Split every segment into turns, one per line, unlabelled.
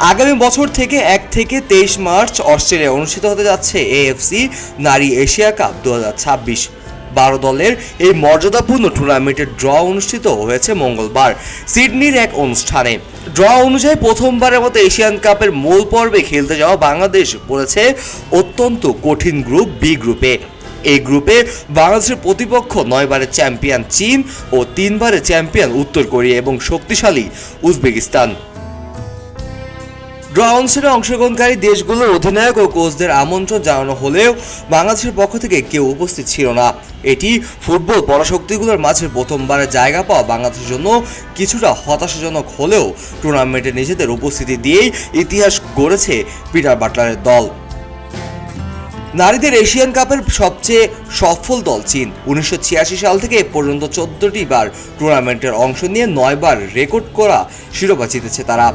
আগামী বছর থেকে এক থেকে তেইশ মার্চ অস্ট্রেলিয়া অনুষ্ঠিত হতে যাচ্ছে এএফসি নারী এশিয়া কাপ দু বারো দলের এই মর্যাদাপূর্ণ টুর্নামেন্টের ড্র অনুষ্ঠিত হয়েছে মঙ্গলবার, সিডনির এক অনুষ্ঠানে। ড্র অনুযায়ী প্রথমবারের মতো এশিয়ান কাপের মূল পর্বে খেলতে যাওয়া বাংলাদেশ পড়েছে অত্যন্ত কঠিন গ্রুপ বি গ্রুপে এই গ্রুপে বাংলাদেশের প্রতিপক্ষ নয়বারের চ্যাম্পিয়ন চীন ও তিনবারের চ্যাম্পিয়ন উত্তর কোরিয়া এবং শক্তিশালী উজবেকিস্তান। ড্র অনুষ্ঠানে অংশগ্রহণকারী দেশগুলোর অধিনায়ক ও কোচদের আমন্ত্রণ জানানো হলেও বাংলাদেশের পক্ষ থেকে কেউ উপস্থিত ছিল না। এটি ফুটবল পরাশক্তিগুলোর মাঝে প্রথমবারের জায়গা পাওয়া বাংলাদেশের জন্য কিছুটা হতাশাজনক হলেও টুর্নামেন্টে নিজেদের উপস্থিতি দিয়েই ইতিহাস গড়েছে পিটার বাটলারের দল। নারীদের এশিয়ান কাপের সবচেয়ে সফল দল চীন। উনিশশো ছিয়াশি সাল থেকে পর্যন্ত চোদ্দটি বার টুর্নামেন্টের অংশ নিয়ে নয়বার রেকর্ড করা শিরোপা জিতেছে তারা।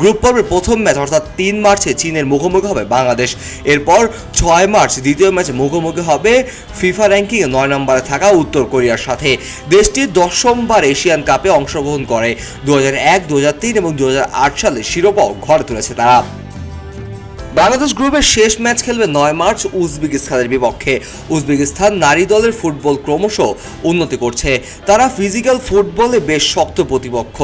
গ্রুপ পর্বের প্রথম ম্যাচ অর্থাৎ তিন মার্চে চীনের মুখোমুখি হবে বাংলাদেশ। এরপর ছয় মার্চ দ্বিতীয় ম্যাচে মুখোমুখি হবে ফিফা র্যাঙ্কিংয়ে নয় নম্বরে থাকা উত্তর কোরিয়ার সাথে। দেশটি দশমবার এশিয়ান কাপে অংশগ্রহণ করে। দু হাজার এক দু হাজার তিন এবং দু হাজার আট সালে শিরোপাও ঘরে তুলেছে তারা। বাংলাদেশ গ্রুপের শেষ ম্যাচ খেলবে নয় মার্চ উজবেকিস্তানের বিপক্ষে। উজবেকিস্তান নারী দলের ফুটবল ক্রমশ উন্নতি করছে। তারা ফিজিক্যাল ফুটবলে বেশ শক্ত প্রতিপক্ষ।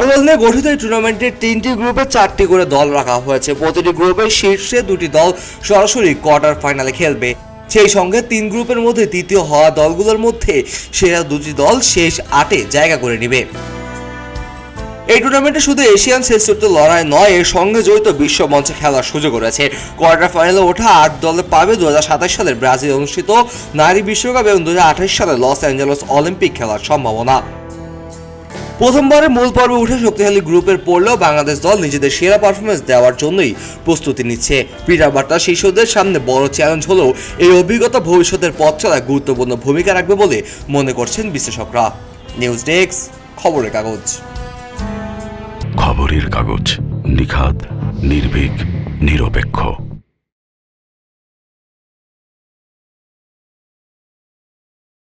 বারো নিয়ে গঠিত এই টুর্নামেন্টের তিনটি গ্রুপে চারটি করে দল রাখা হয়েছে। প্রতিটি গ্রুপের শীর্ষে দুটি দল সরাসরি কোয়ার্টার ফাইনালে খেলবে। সেই সঙ্গে তিন গ্রুপের মধ্যে তৃতীয় হওয়া দলগুলোর মধ্যে সেরা দুটি দল শেষ আটে জায়গা করে নেবে। এই টুর্নামেন্টে শুধু এশিয়ান শ্রেষ্ঠত্ব লড়াই নয়, এর সঙ্গে জড়িত বিশ্ব মঞ্চে খেলার সুযোগ রয়েছে। কোয়ার্টার ফাইনালে ওঠা আট দলে পাবে দু সালের ব্রাজিল অনুষ্ঠিত নারী বিশ্বকাপ এবং দু হাজার আঠাশ সালে লস অ্যাঞ্জেলস অলিম্পিক খেলার সম্ভাবনা। প্রথমবারের মূল পর্বে উঠে শক্তিশালী গ্রুপের পড়লেও বাংলাদেশ দল নিজেদের সেরা পারফরমেন্স দেওয়ার জন্যই প্রস্তুতি নিচ্ছে। পিটার বার্তা শিশুদের সামনে বড় চ্যালেঞ্জ হলেও এই অভিজ্ঞতা ভবিষ্যতের পথ চলায় গুরুত্বপূর্ণ ভূমিকা রাখবে বলে মনে করছেন বিশ্লেষকরা। নিউজ ডেস্ক খবরের কাগজ।
খবরের কাগজ নিখাত নির্ভীক, নিরপেক্ষ।